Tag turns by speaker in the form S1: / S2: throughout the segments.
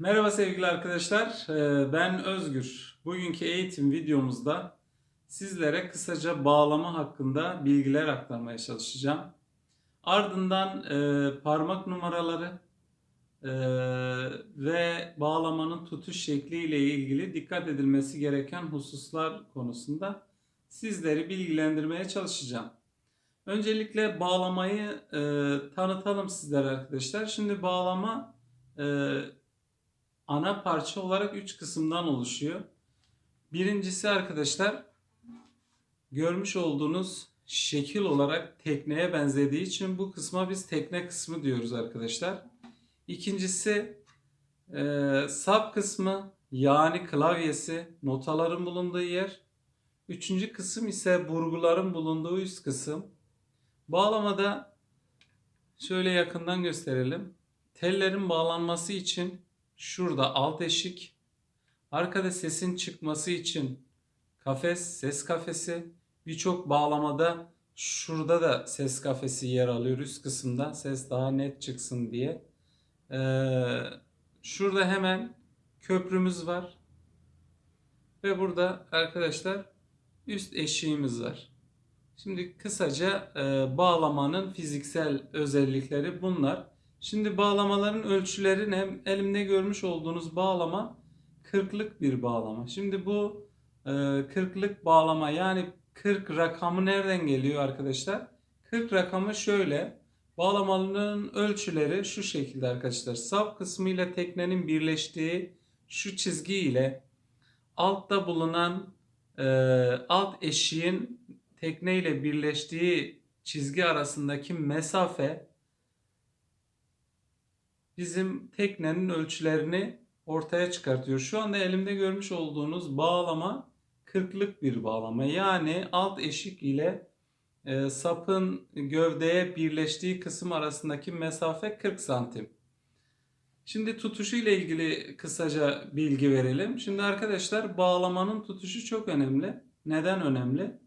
S1: Merhaba sevgili arkadaşlar. Ee, Ben Özgür. Bugünkü eğitim videomuzda sizlere kısaca bağlama hakkında bilgiler aktarmaya çalışacağım. Ardından e, parmak numaraları e, ve bağlamanın tutuş şekli ile ilgili dikkat edilmesi gereken hususlar konusunda sizleri bilgilendirmeye çalışacağım. Öncelikle bağlamayı e, tanıtalım sizlere arkadaşlar. Şimdi bağlama e, ana parça olarak 3 kısımdan oluşuyor. Birincisi arkadaşlar görmüş olduğunuz şekil olarak tekneye benzediği için bu kısma biz tekne kısmı diyoruz arkadaşlar. İkincisi e, sap kısmı yani klavyesi, notaların bulunduğu yer. Üçüncü kısım ise burguların bulunduğu üst kısım. Bağlamada şöyle yakından gösterelim. Tellerin bağlanması için şurada alt eşik, arkada sesin çıkması için kafes, ses kafesi, birçok bağlamada şurada da ses kafesi yer alıyor üst kısımda ses daha net çıksın diye. Ee, şurada hemen köprümüz var. Ve burada arkadaşlar üst eşiğimiz var. Şimdi kısaca e, bağlamanın fiziksel özellikleri bunlar. Şimdi bağlamaların ölçüleri hem elimde görmüş olduğunuz bağlama kırklık bir bağlama. Şimdi bu e, kırklık bağlama yani 40 rakamı nereden geliyor arkadaşlar? 40 rakamı şöyle. Bağlamaların ölçüleri şu şekilde arkadaşlar. Sap kısmı ile teknenin birleştiği şu çizgi ile altta bulunan e, alt eşiğin tekne ile birleştiği çizgi arasındaki mesafe bizim teknenin ölçülerini ortaya çıkartıyor. Şu anda elimde görmüş olduğunuz bağlama kırklık bir bağlama. Yani alt eşik ile e, sapın gövdeye birleştiği kısım arasındaki mesafe 40 santim. Şimdi tutuşu ile ilgili kısaca bilgi verelim. Şimdi arkadaşlar bağlamanın tutuşu çok önemli. Neden önemli?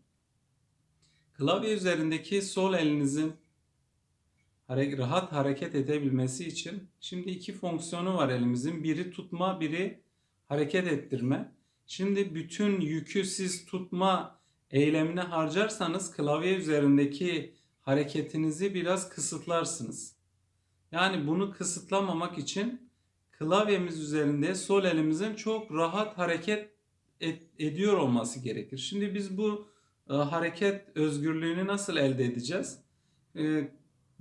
S1: Klavye üzerindeki sol elinizin rahat hareket edebilmesi için şimdi iki fonksiyonu var elimizin. Biri tutma, biri hareket ettirme. Şimdi bütün yükü siz tutma eylemine harcarsanız klavye üzerindeki hareketinizi biraz kısıtlarsınız. Yani bunu kısıtlamamak için klavyemiz üzerinde sol elimizin çok rahat hareket et, ediyor olması gerekir. Şimdi biz bu e, hareket özgürlüğünü nasıl elde edeceğiz? E,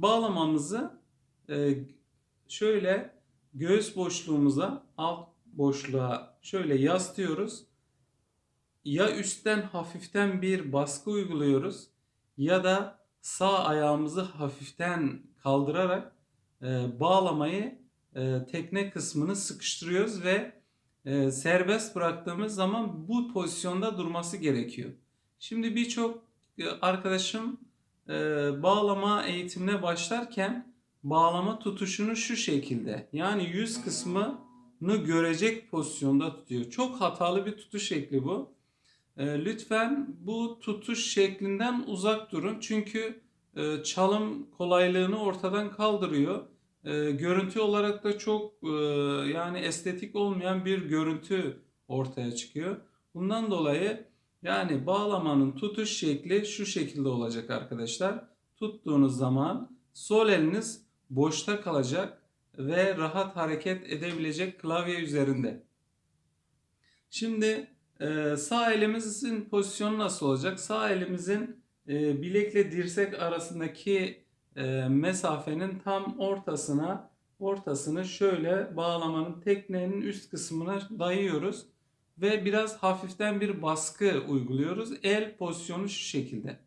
S1: bağlamamızı e, şöyle göğüs boşluğumuza alt boşluğa şöyle yaslıyoruz. Ya üstten hafiften bir baskı uyguluyoruz ya da sağ ayağımızı hafiften kaldırarak e, bağlamayı e, tekne kısmını sıkıştırıyoruz ve serbest bıraktığımız zaman bu pozisyonda durması gerekiyor. Şimdi birçok arkadaşım e, bağlama eğitimine başlarken bağlama tutuşunu şu şekilde yani yüz kısmını görecek pozisyonda tutuyor. Çok hatalı bir tutuş şekli bu. E, lütfen bu tutuş şeklinden uzak durun çünkü e, çalım kolaylığını ortadan kaldırıyor. E, görüntü olarak da çok e, yani estetik olmayan bir görüntü ortaya çıkıyor. Bundan dolayı yani bağlamanın tutuş şekli şu şekilde olacak arkadaşlar. Tuttuğunuz zaman sol eliniz boşta kalacak ve rahat hareket edebilecek klavye üzerinde. Şimdi e, sağ elimizin pozisyonu nasıl olacak? Sağ elimizin e, bilekle dirsek arasındaki e, mesafenin tam ortasına ortasını şöyle bağlamanın teknenin üst kısmına dayıyoruz ve biraz hafiften bir baskı uyguluyoruz. El pozisyonu şu şekilde.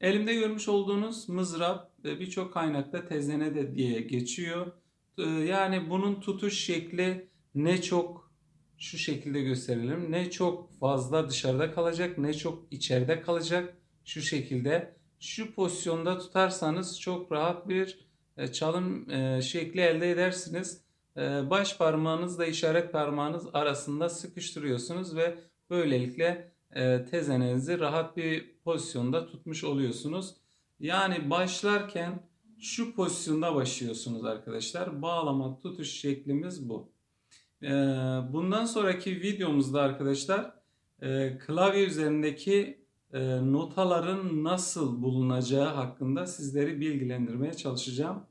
S1: Elimde görmüş olduğunuz mızrap birçok kaynakta tezene de diye geçiyor. Ee, yani bunun tutuş şekli ne çok şu şekilde gösterelim. Ne çok fazla dışarıda kalacak ne çok içeride kalacak. Şu şekilde şu pozisyonda tutarsanız çok rahat bir e, çalım e, şekli elde edersiniz. Ee, baş parmağınızla işaret parmağınız arasında sıkıştırıyorsunuz ve böylelikle e, tezenenizi rahat bir pozisyonda tutmuş oluyorsunuz. Yani başlarken şu pozisyonda başlıyorsunuz arkadaşlar. Bağlama tutuş şeklimiz bu. Ee, bundan sonraki videomuzda arkadaşlar e, klavye üzerindeki e, notaların nasıl bulunacağı hakkında sizleri bilgilendirmeye çalışacağım.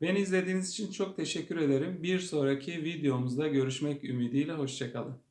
S1: Beni izlediğiniz için çok teşekkür ederim. Bir sonraki videomuzda görüşmek ümidiyle hoşçakalın.